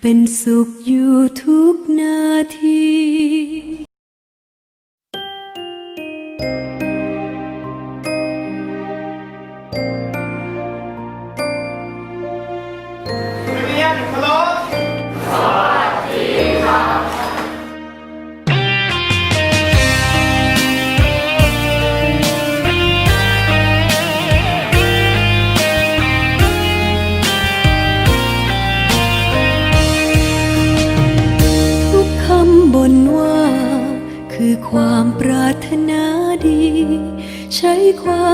เป็นสุขอยู่ทุกนาที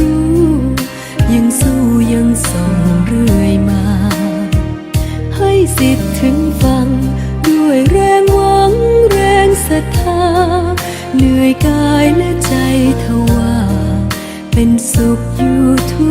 ู้ อยกายและใจทว่า เป็นสุขอยู่ทุก